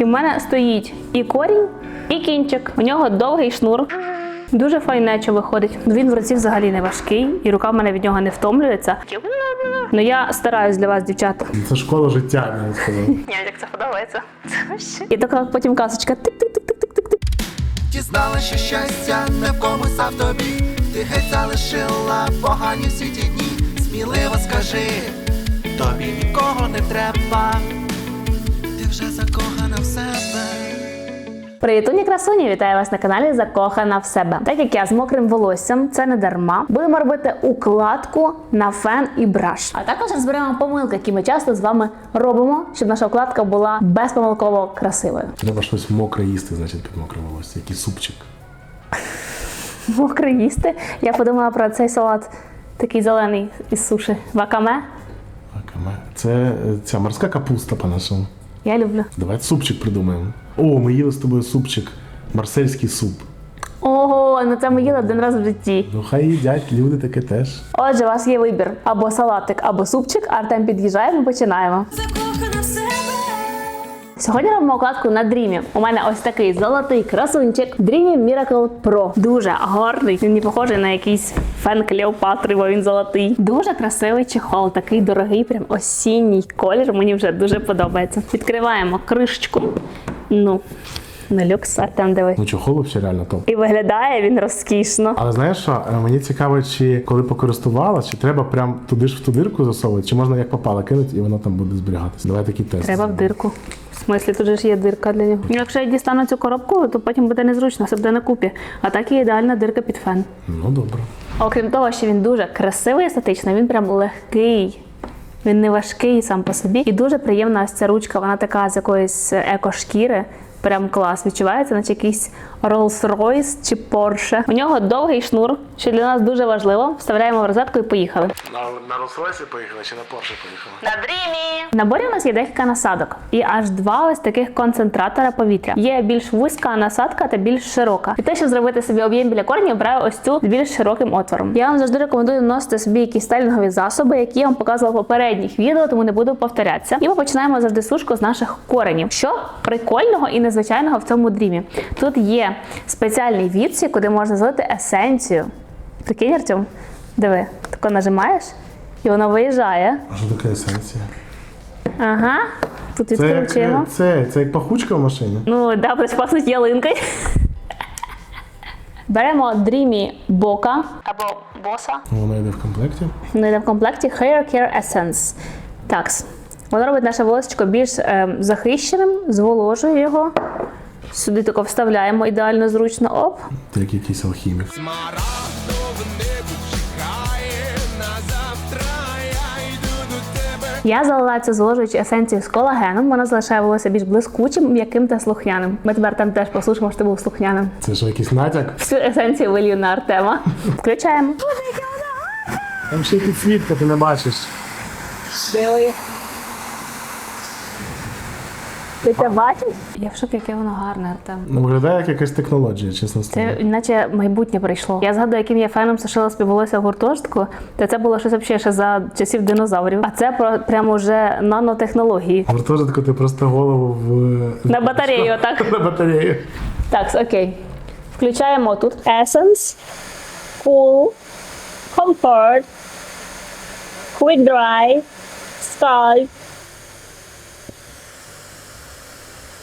І в мене стоїть і корінь, і кінчик. У нього довгий шнур. Дуже файнечо виходить. Він в руці взагалі не важкий, і рука в мене від нього не втомлюється. Ну я стараюсь для вас, дівчата. Це школа життя, я сказав. Ні, як це подобається. І така потім касочка. Тик-тик-тик-тик-тик-тик. Дізнала, що щастя не в комусь, а в тобі. Ти геть залишила погані всі ті дні. Сміливо скажи, тобі нікого не треба. Привітуні красуні! Вітаю вас на каналі Закохана в себе. Так як я з мокрим волоссям, це не дарма. Будемо робити укладку на фен і браш. А також розберемо помилки, які ми часто з вами робимо, щоб наша укладка була безпомилково красивою. Треба щось мокре їсти, значить, під мокре волосся. Який супчик. Мокре їсти. Я подумала про цей салат, такий зелений із суші. Вакаме. Акаме. Це е, ця морська капуста по-нашому. Я люблю. Давай супчик придумаємо. О, ми їли з тобою супчик. Марсельський суп. Ого, ну це ми їли один раз в житті. Ну хай їдять, люди таке теж. Отже, у вас є вибір або салатик, або супчик. Артем під'їжджає, ми починаємо. закохана в. Сьогодні робимо укладку на дрімі. У мене ось такий золотий красунчик. Dreamy Miracle Pro. Дуже гарний. Він не похожий на якийсь фен Клеопатри, бо він золотий. Дуже красивий чехол, такий дорогий, прям осінній колір. Мені вже дуже подобається. Відкриваємо кришечку. Ну, на люкс, Артем диви. Ну чохол взагалі реально топ. І виглядає він розкішно. Але знаєш що, Е, мені цікаво, чи коли покористувала, чи треба прям туди ж в ту дирку засовувати, чи можна як попало кинути і воно там буде зберігатися. Давай такий тест. Треба в дирку. В смислі, тут же ж є дирка для нього. Якщо я дістану цю коробку, то потім буде незручно, все буде на купі. А так є ідеальна дирка під фен. Ну добре. Окрім того, що він дуже красивий естетично, він прям легкий. Він не важкий сам по собі. І дуже приємна ось ця ручка, вона така з якоїсь екошкіри. Прям клас. Відчувається, наче якийсь Rolls-Royce чи Porsche. У нього довгий шнур, що для нас дуже важливо. Вставляємо в розетку і поїхали. На, на Росройсі поїхали чи на Порше поїхали? На дрімі! В наборі у нас є декілька насадок і аж два ось таких концентратора повітря. Є більш вузька насадка та більш широка. І те, щоб зробити собі об'єм біля коренів, обираю ось цю з більш широким отвором. Я вам завжди рекомендую носити собі якісь стайлінгові засоби, які я вам показувала в попередніх відео, тому не буду повторятися. І ми починаємо завжди сушку з наших коренів. Що прикольного і незвичайного в цьому дрімі? Тут є спеціальний відсік, куди можна залити есенцію. Прикинь, Артем? Диви, тако нажимаєш, і воно виїжджає. А що таке есенція? Ага, тут Це відкручуємо. це, це як пахучка в машині? Ну, да, пахнуть ялинкою. Беремо Dreamy Бока або боса. Воно йде в комплекті. Ну, йде в комплекті Hair Care Essence. Так. Воно робить наше волосечко більш е, захищеним, зволожує його. Сюди тако вставляємо ідеально зручно. Оп. Ти як якийсь алхімік. Я тебе. Я залила цю зволожуючу есенцію з колагеном. Вона залишає волосся більш блискучим, м'яким та слухняним. Ми тепер там теж послухаємо, що ти був слухняним. Це що якийсь натяк? Всю есенцію вилью на Артема. Включаємо. Там ще підсвітка, ти не бачиш. Ти це бачиш? Я в шокі, яке воно гарне, Артем. Ну, виглядає як якась технологія, чесно Це сказати. наче майбутнє прийшло. Я згадую, яким я феном сушила собі в гуртожитку, то це було щось взагалі ще за часів динозаврів. А це про прямо вже нанотехнології. Гуртожитку ти просто голову в... На батарею, так. на батарею. Так, окей. Включаємо тут Essence, Cool, Comfort, Quick Dry, Scalp.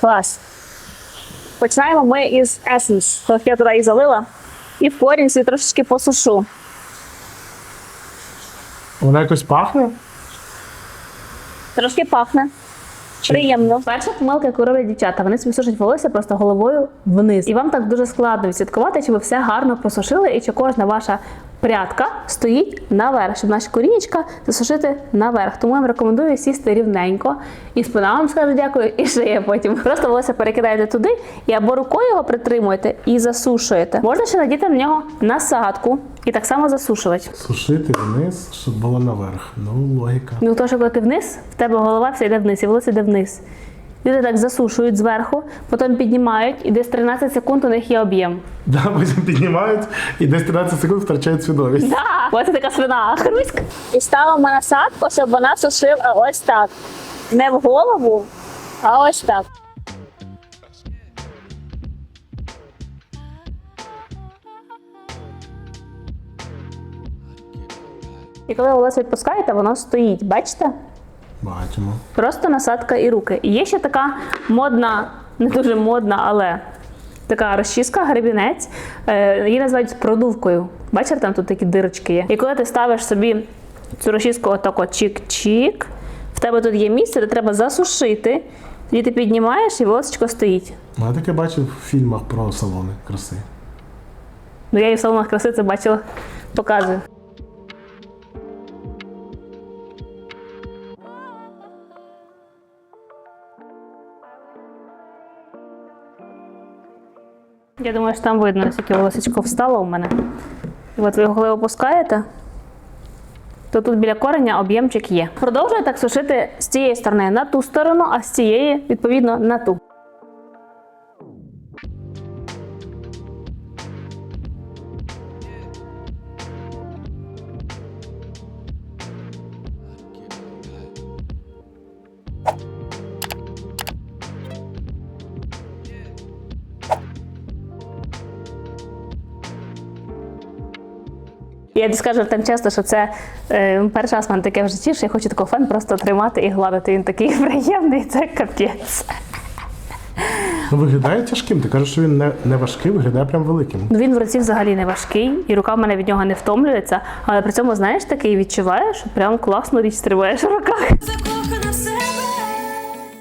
Клас. Починаємо ми із Essence. Трохи я туди її залила. І в корінь собі трошечки посушу. Вона якось пахне? Трошки пахне. Приємно. Перша помилка, яку роблять дівчата, вони собі сушать волосся просто головою вниз. І вам так дуже складно відслідкувати, чи ви все гарно просушили, і чи кожна ваша прядка стоїть наверх, щоб наші корінечка засушити наверх. Тому я вам рекомендую сісти рівненько. І спина вам скаже дякую, і шия потім. Просто волосся перекидаєте туди і або рукою його притримуєте і засушуєте. Можна ще надіти на нього насадку і так само засушувати. Сушити вниз, щоб було наверх. Ну, логіка. Ну, то, що коли ти вниз, в тебе голова вся йде вниз, і волосся йде вниз. Люди так засушують зверху, потім піднімають, і десь 13 секунд у них є об'єм. Да, потім піднімають і десь 13 секунд втрачають свідомість. Да, Ось така свина. Хруськ. І ставимо насадку, щоб вона сушила ось так. Не в голову, а ось так. І коли волосся відпускаєте, воно стоїть. Бачите? Бачимо. Просто насадка і руки. І є ще така модна, не дуже модна, але така розчіска, гребінець. Е, її називають продувкою. Бачите, там тут такі дирочки є. І коли ти ставиш собі цю розчіску отако чик-чик, в тебе тут є місце, де треба засушити. Тоді ти піднімаєш і волосечко стоїть. Ну, Я таке бачив в фільмах про салони краси. Ну я і в салонах краси це бачила, показую. Я думаю, що там видно, наскільки волосечко встало у мене. І от ви його коли опускаєте, то тут біля кореня об'ємчик є. Продовжую так сушити з цієї сторони на ту сторону, а з цієї, відповідно, на ту. Я скажу там часто, що це е, перший раз в мене таке в житті, що я хочу такого фен просто тримати і гладити. Він такий приємний, це капець. Ну, виглядає тяжким. Ти кажеш, що він не, не важкий, виглядає прям великим. Ну він в руці взагалі не важкий, і рука в мене від нього не втомлюється. Але при цьому, знаєш, такий відчуваєш, що прям класну річ тримаєш в руках.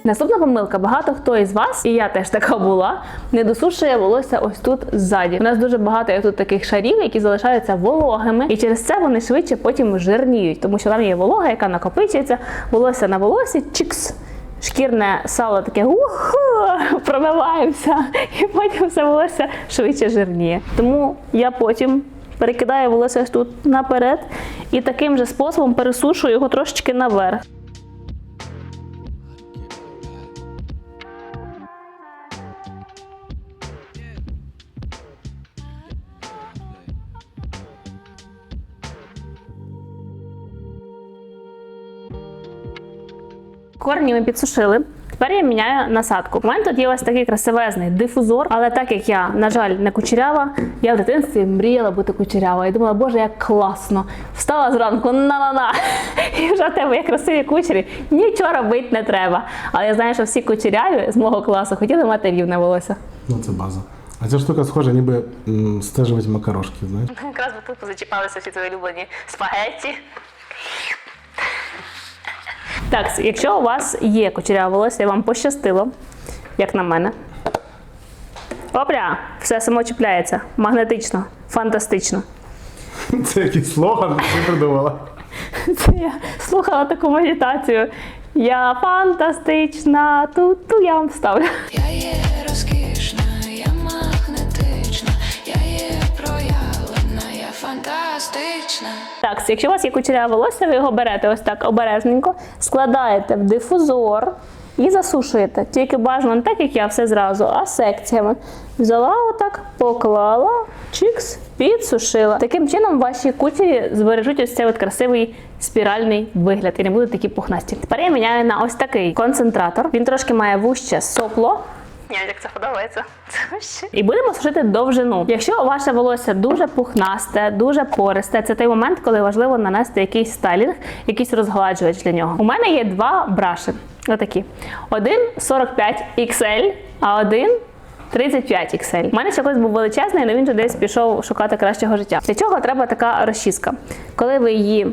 Наступна помилка: багато хто із вас, і я теж така була, не досушує волосся ось тут ззаді. У нас дуже багато є тут таких шарів, які залишаються вологими, і через це вони швидше потім жирніють, тому що там є волога, яка накопичується, волосся на волосі, чикс. Шкірне сало таке уху, промиваємося, і потім все волосся швидше жирніє. Тому я потім перекидаю волосся тут наперед і таким же способом пересушую його трошечки наверх. Корні ми підсушили. Тепер я міняю насадку. У мене тут є ось такий красивезний дифузор, але так як я, на жаль, не кучерява, я в дитинстві мріяла бути кучерява. І думала, боже, як класно. Встала зранку на-на-на. І вже в тебе є красиві кучері. Нічого робити не треба. Але я знаю, що всі кучеряві з мого класу хотіли мати рівне волосся. Ну, це база. А ця штука схожа, ніби стежувати макарошки, знаєш. Якраз би тут позачіпалися всі твої улюблені спагетті. Так, якщо у вас є кучеряве волосся, і вам пощастило, як на мене. Опля! Все само чіпляється. Магнетично, фантастично. Це якийсь слоган, ти придумала. Це я слухала таку медитацію. Я фантастична. Тут ту я вам ставлю. Фантастична. Так, якщо у вас є кучеряве волосся, ви його берете ось так обережненько, складаєте в дифузор і засушуєте. Тільки бажано не так, як я все зразу, а секціями. Взяла отак, поклала, чикс, підсушила. Таким чином ваші кучері збережуть ось цей от красивий спіральний вигляд і не будуть такі пухнасті. Тепер я міняю на ось такий концентратор. Він трошки має вуще сопло. Ні, як це подобається. І будемо сушити довжину. Якщо ваше волосся дуже пухнасте, дуже пористе, це той момент, коли важливо нанести якийсь стайлінг, якийсь розгладжувач для нього. У мене є два браші. Отакі. Один 45 XL, а один 35 XL. У мене ще колись був величезний, але він вже десь пішов шукати кращого життя. Для чого треба така розчіска? Коли ви її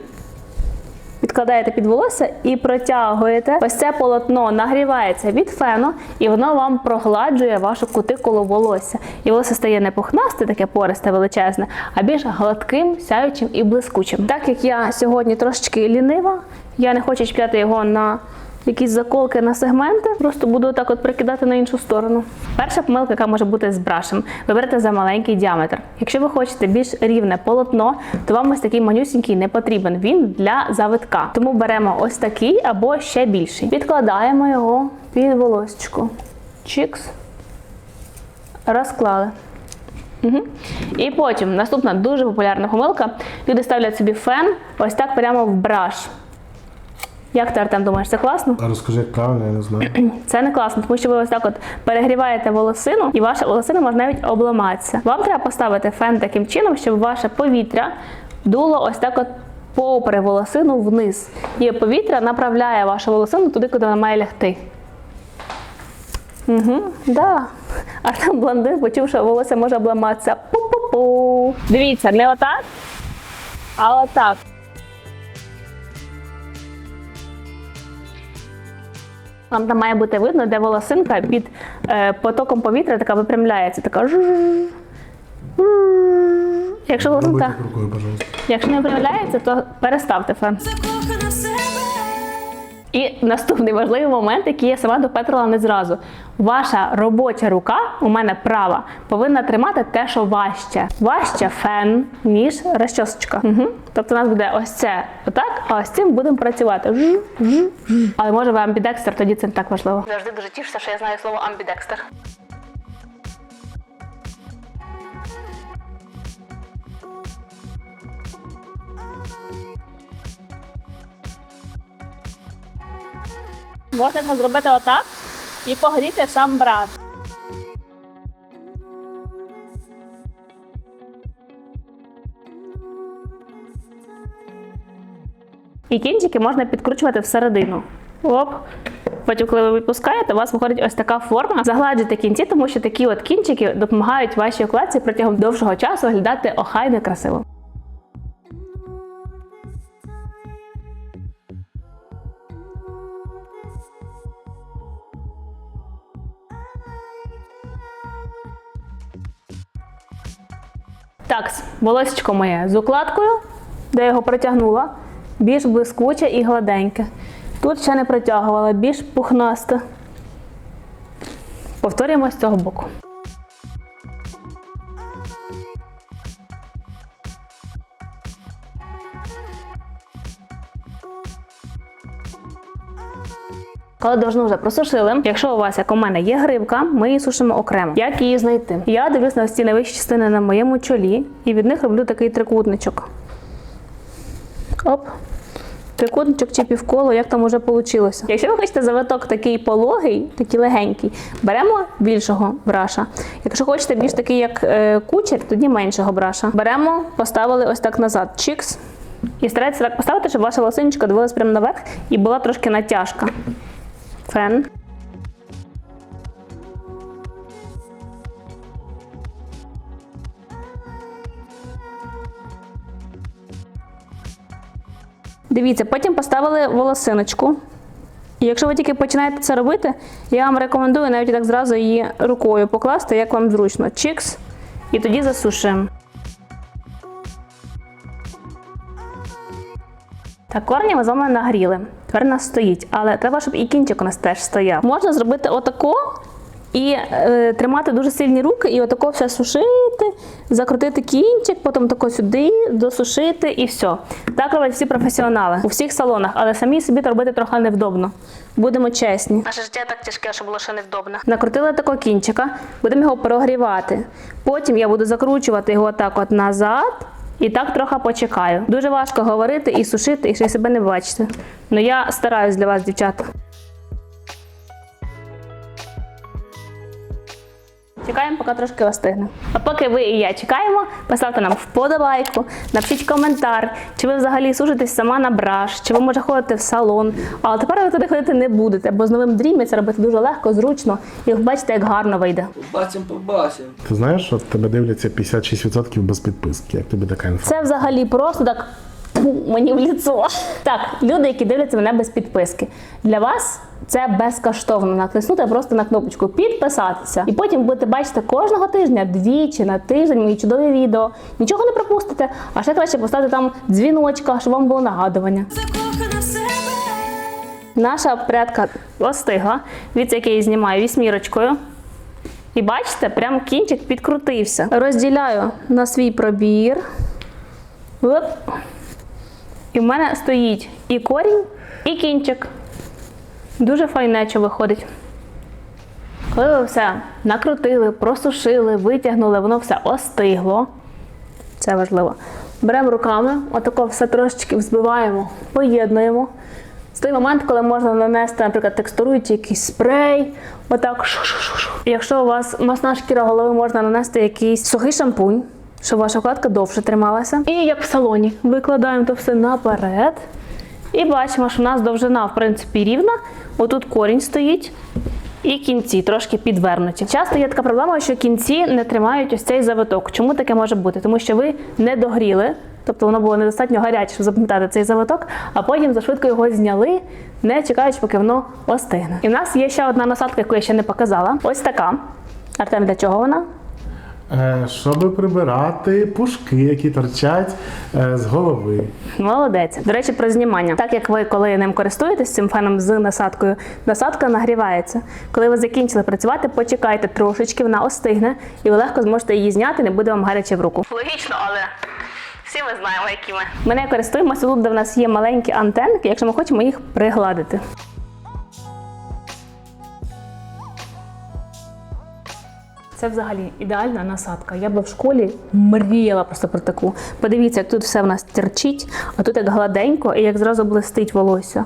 відкладаєте під волосся і протягуєте. Ось це полотно нагрівається від фену, і воно вам прогладжує вашу кутикулу волосся. І волосся стає не пухнасте, таке пористе, величезне, а більш гладким, сяючим і блискучим. Так як я сьогодні трошечки лінива, я не хочу чіпляти його на якісь заколки на сегменти, просто буду так от прикидати на іншу сторону. Перша помилка, яка може бути з брашем, ви берете за маленький діаметр. Якщо ви хочете більш рівне полотно, то вам ось такий манюсінький не потрібен. Він для завитка. Тому беремо ось такий або ще більший. Підкладаємо його під волосечку. Чікс. Розклали. Угу. І потім наступна дуже популярна помилка. Люди ставлять собі фен ось так прямо в браш. Як ти, Артем, думаєш, це класно? А розкажи, як правильно, я не знаю. Це не класно, тому що ви ось так от перегріваєте волосину, і ваша волосина може навіть обламатися. Вам треба поставити фен таким чином, щоб ваше повітря дуло ось так от попри волосину вниз. І повітря направляє вашу волосину туди, куди вона має лягти. Угу, да. А там блондин почув, що волосся може обламатися. Пу-пу-пу. Дивіться, не отак, а отак. Вам там має бути видно, де волосинка під е, потоком повітря така випрямляється. Така. Якщо волосинка, якщо не випрямляється, то переставте фен. І наступний важливий момент, який я сама допетрила не зразу. Ваша робоча рука, у мене права, повинна тримати те, що важче. Важче фен, ніж розчосочка. Угу. Тобто у нас буде ось це отак, а ось цим будемо працювати. Але може ви амбідекстер, тоді це не так важливо. Завжди дуже тішуся, що я знаю слово амбідекстер. Можна зробити отак і погріти сам брат. І кінчики можна підкручувати всередину. Оп. Потім, коли ви відпускаєте, у вас виходить ось така форма. Загладжуйте кінці, тому що такі от кінчики допомагають вашій укладці протягом довшого часу виглядати охайно красиво. Так, волосечко моє з укладкою, де його протягнула, більш блискуче і гладеньке. Тут ще не протягувала, більш пухнасте. Повторюємо з цього боку. Коли должну вже просушили, якщо у вас, як у мене, є гривка, ми її сушимо окремо. Як її знайти? Я дивлюсь на ось ці найвищі частини на моєму чолі і від них роблю такий трикутничок. Оп. Трикутничок чи півколо, як там уже вийшло. Якщо ви хочете завиток такий пологий, такий легенький, беремо більшого браша. Якщо хочете більш такий, як е, кучер, тоді меншого браша. Беремо, поставили ось так назад. Чікс. І старайтеся так поставити, щоб ваша лосиночка дивилась прямо наверх і була трошки натяжка. Фен. Дивіться, потім поставили волосиночку. І якщо ви тільки починаєте це робити, я вам рекомендую навіть так зразу її рукою покласти, як вам зручно. Чікс. І тоді засушуємо. Так, корені ми з вами нагріли. Тепер нас стоїть, але треба, щоб і кінчик у нас теж стояв. Можна зробити отако і е, тримати дуже сильні руки, і отако все сушити, закрутити кінчик, потім тако сюди, досушити і все. Так роблять всі професіонали у всіх салонах, але самі собі це робити трохи невдобно. Будемо чесні. Наше життя так тяжке, що було ще невдобно. Накрутили такого кінчика, будемо його прогрівати. Потім я буду закручувати його так от назад. І так трохи почекаю. Дуже важко говорити і сушити, і ще себе не бачите. Ну я стараюсь для вас, дівчата. Чекаємо, поки трошки остигне. А поки ви і я чекаємо, поставте нам вподобайку, напишіть коментар, чи ви взагалі сушитесь сама на браш, чи ви може ходите в салон. Але тепер ви туди ходити не будете, бо з новим дрімі це робити дуже легко, зручно, і ви бачите, як гарно вийде. Побачимо, побачимо. Ти знаєш, що тебе дивляться 56% без підписки. Як тобі така інфа? Це взагалі просто так мені в ліцо. Так, люди, які дивляться мене без підписки. Для вас це безкоштовно натиснути просто на кнопочку підписатися. І потім будете бачити кожного тижня двічі на тиждень мої чудові відео. Нічого не пропустите. А ще краще поставити там дзвіночка, щоб вам було нагадування. Наша прядка остигла. Дивіться, як я її знімаю вісьмірочкою. І бачите, прям кінчик підкрутився. Розділяю на свій пробір. Оп. І в мене стоїть і корінь, і кінчик. Дуже файнечо виходить. Коли ви все накрутили, просушили, витягнули, воно все остигло. Це важливо. Беремо руками, отако все трошечки взбиваємо, поєднуємо. З той момент, коли можна нанести, наприклад, текстуруючий якийсь спрей, отак. Якщо у вас масна шкіра голови, можна нанести якийсь сухий шампунь. Щоб ваша укладка довше трималася. І як в салоні, викладаємо то все наперед. І бачимо, що у нас довжина, в принципі, рівна. Отут корінь стоїть. І кінці трошки підвернуті. Часто є така проблема, що кінці не тримають ось цей завиток. Чому таке може бути? Тому що ви не догріли, тобто воно було недостатньо гаряче, щоб запам'ятати цей завиток, а потім зашвидко його зняли, не чекаючи, поки воно остигне. І в нас є ще одна насадка, яку я ще не показала. Ось така. Артем, для чого вона? Е, щоб прибирати пушки, які торчать е, з голови. Молодець. До речі, про знімання. Так як ви, коли ним користуєтесь цим феном з насадкою, насадка нагрівається. Коли ви закінчили працювати, почекайте трошечки, вона остигне, і ви легко зможете її зняти, не буде вам гаряче в руку. Логічно, але. Всі ми знаємо, які ми. Ми не користуємося тут, де в нас є маленькі антенки, якщо ми хочемо їх пригладити. Це взагалі ідеальна насадка. Я би в школі мріяла просто про таку. Подивіться, як тут все в нас терчить, а тут як гладенько і як зразу блистить волосся.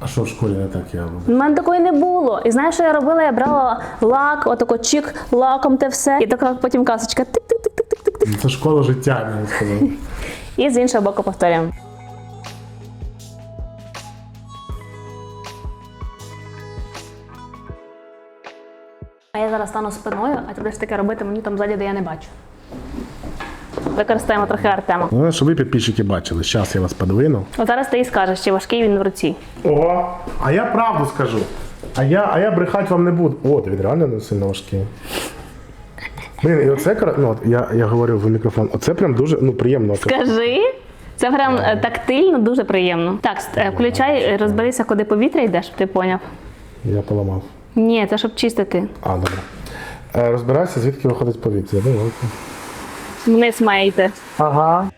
А що в школі не так я роблю? У мене такої не було. І знаєш, що я робила? Я брала лак, отако чик, лаком те все. І така потім касочка тик-тик-тик-тик-тик. Це школа життя, я б сказав. І з іншого боку повторюємо. Я зараз стану спиною, а ти будеш таке робити мені там ззаді, де я не бачу. Використаємо трохи Артема. Ну, щоб ви підписчики бачили. Зараз я вас подвину. От зараз ти і скажеш, чи важкий він в руці. Ого, а я правду скажу. А я, а я брехати вам не буду. О, ти реально не сильно важкий. Блін, і оце ну, от я, я говорю в мікрофон. Оце прям дуже ну, приємно. Скажи. Це прям е, тактильно, дуже приємно. Так, е, включай, розберися, куди повітря йде, щоб ти поняв. Я поламав. Ні, це щоб чистити. А, добре. Е, розбирайся, звідки виходить повітря. Давайте. Вниз має йти. Ага.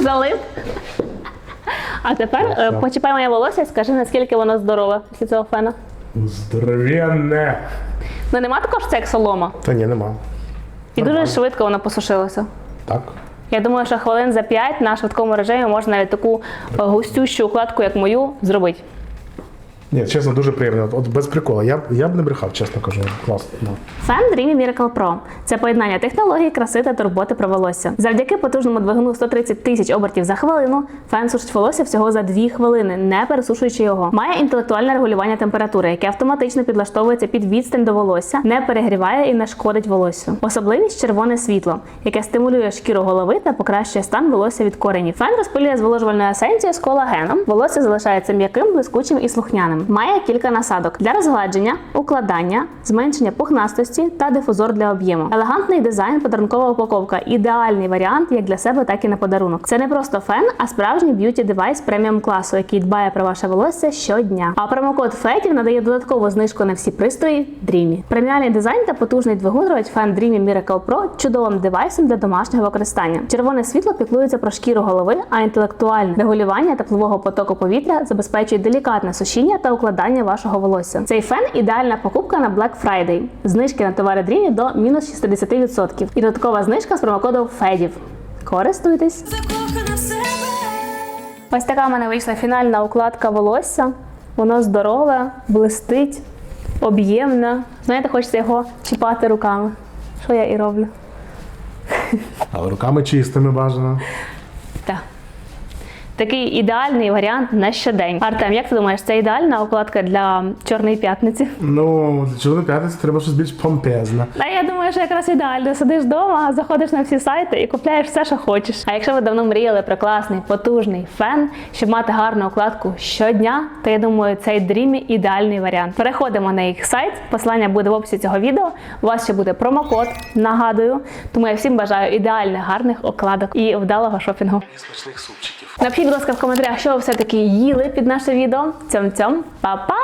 Залив. А тепер е, почіпай моє волосся і скажи, наскільки воно здорове після цього фена. Здоровенне. Ну нема також це як солома. Та ні, нема. І дуже швидко воно посушилася. Так. Я думаю, що хвилин за 5 на швидкому режимі можна навіть таку е, густющу укладку, як мою, зробити. Ні, чесно, дуже приємно. От, без приколу. Я, б- я б не брехав, чесно кажу. Класно. Да. Фен Dreamy Miracle Pro – це поєднання технології, краси та турботи про волосся. Завдяки потужному двигуну 130 тисяч обертів за хвилину, фен сушить волосся всього за 2 хвилини, не пересушуючи його. Має інтелектуальне регулювання температури, яке автоматично підлаштовується під відстань до волосся, не перегріває і не шкодить волоссю. Особливість червоне світло, яке стимулює шкіру голови та покращує стан волосся від коренів. Фен розпилює зволожувальною есенцією з колагеном. Волосся залишається м'яким, блискучим і слухняним. Має кілька насадок для розгладження, укладання, зменшення пухнастості та дифузор для об'єму. Елегантний дизайн, подарункова упаковка ідеальний варіант як для себе, так і на подарунок. Це не просто фен, а справжній б'юті девайс преміум класу, який дбає про ваше волосся щодня. А промокод FETIV надає додаткову знижку на всі пристрої Dreamy. Преміальний дизайн та потужний двигун робить фен Dreamy Miracle Pro чудовим девайсом для домашнього використання. Червоне світло піклується про шкіру голови, а інтелектуальне регулювання теплового потоку повітря забезпечує делікатне сушіння та укладання вашого волосся. Цей фен ідеальна покупка на Black Friday. Знижки на товари Dreamy до мінус 60%. І додаткова знижка з промокодом FEDIV. Користуйтесь! закохана в себе. Ось така в мене вийшла фінальна укладка волосся. Воно здорове, блистить, об'ємне. Знаєте, хочеться його чіпати руками. Що я і роблю. Але руками чистими бажано. Так. Такий ідеальний варіант на щодень. Артем, як ти думаєш, це ідеальна укладка для чорної п'ятниці? Ну, для чорної п'ятниці треба щось більш помпезне. А я думаю, що якраз ідеально. Сидиш вдома, заходиш на всі сайти і купляєш все, що хочеш. А якщо ви давно мріяли про класний, потужний фен, щоб мати гарну укладку щодня, то я думаю, цей Dreamy ідеальний варіант. Переходимо на їх сайт. Посилання буде в описі цього відео. У вас ще буде промокод, нагадую. Тому я всім бажаю ідеальних, гарних укладок і вдалого шопінгу. Смачних супчиків. Напишіть, будь ласка, в коментарях, що ви все-таки їли під наше відео. Цьом-цьом, па-па!